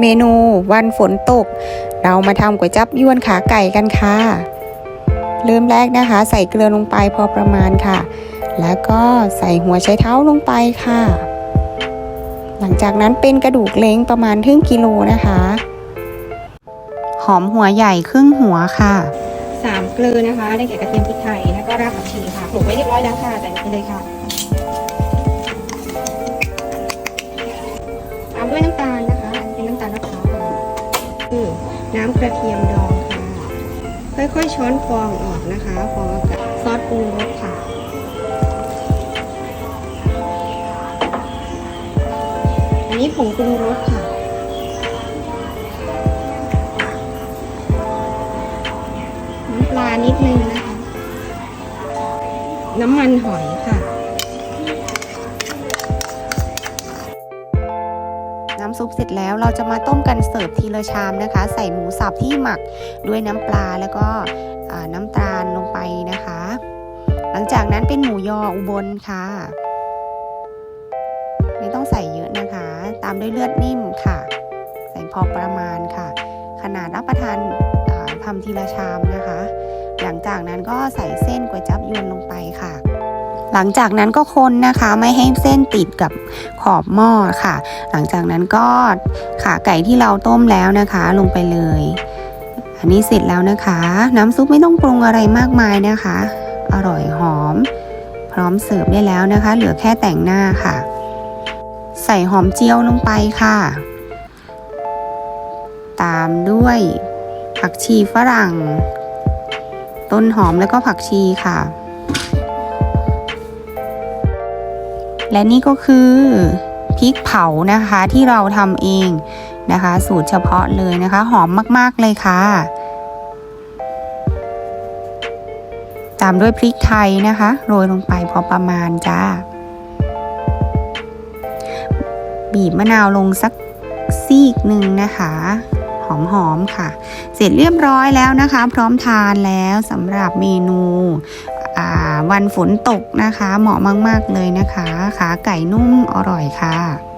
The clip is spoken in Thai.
เมนูวันฝนตก เรามาทำก๋วยจับยวนขาไก่กันค่ะ เริ่มแรกนะคะ ใส่เกลือลงไปพอประมาณค่ะ แล้วก็ใส่หัวไชเท้าลงไปค่ะ หลังจากนั้นเป็นกระดูกเล้งประมาณครึ่งกิโลนะคะ หอมหัวใหญ่ครึ่งหัวค่ะสามเกลือนะคะได้แก่กระเทียมพริกไทยแล้วก็รากผักชีค่ะปลูกไว้เรียบร้อยแล้วค่ะใส่ลงไปเลยค่ะ น้ำกระเทียมดองค่ะ ค่อยๆช้อนฟองออกนะคะฟองอากาศซอสปรุงรสค่ะอันนี้ผงปรุงรสค่ะ น้ำปลานิดนึงนะคะ น้ำมันหอยค่ะำซุปเสร็จแล้ว เราจะมาต้มกันเสิร์ฟทีละชามนะคะ ใส่หมูสับที่หมักด้วยน้ำปลาแล้วก็น้ำตาลลงไปนะคะ หลังจากนั้นเป็นหมูยออุบลค่ะ ไม่ต้องใส่เยอะนะคะ ตามด้วยเลือดนิ่มค่ะ ใส่พอประมาณค่ะ ขนาดรับประทานทำทีละชามนะคะ หลังจากนั้นก็ใส่เส้นก๋วยจับยวนลงไปค่ะ หลังจากนั้นก็คนนะคะไม่ให้เส้นติดกับขอบหม้อค่ะ หลังจากนั้นก็ขาไก่ที่เราต้มแล้วนะคะลงไปเลย อันนี้เสร็จแล้วนะคะ น้ำซุปไม่ต้องปรุงอะไรมากมายนะคะ อร่อยหอม พร้อมเสิร์ฟได้แล้วนะคะ เหลือแค่แต่งหน้าค่ะ ใส่หอมเจียวลงไปค่ะ ตามด้วยผักชีฝรั่ง ต้นหอมแล้วก็ผักชีค่ะ และนี่ก็คือพริกเผานะคะที่เราทำเองนะคะ สูตรเฉพาะเลยนะคะ หอมมาก ๆ เลยค่ะ ตามด้วยพริกไทยนะคะ โรยลงไปพอประมาณจ้า บีบมะนาวลงสักซีกหนึ่งนะคะหอมๆค่ะ เสร็จเรียบร้อยแล้วนะคะ พร้อมทานแล้วสำหรับเมนู วันฝนตกนะคะ เหมาะมาก ๆ เลยนะคะ ขาไก่นุ่มอร่อยค่ะ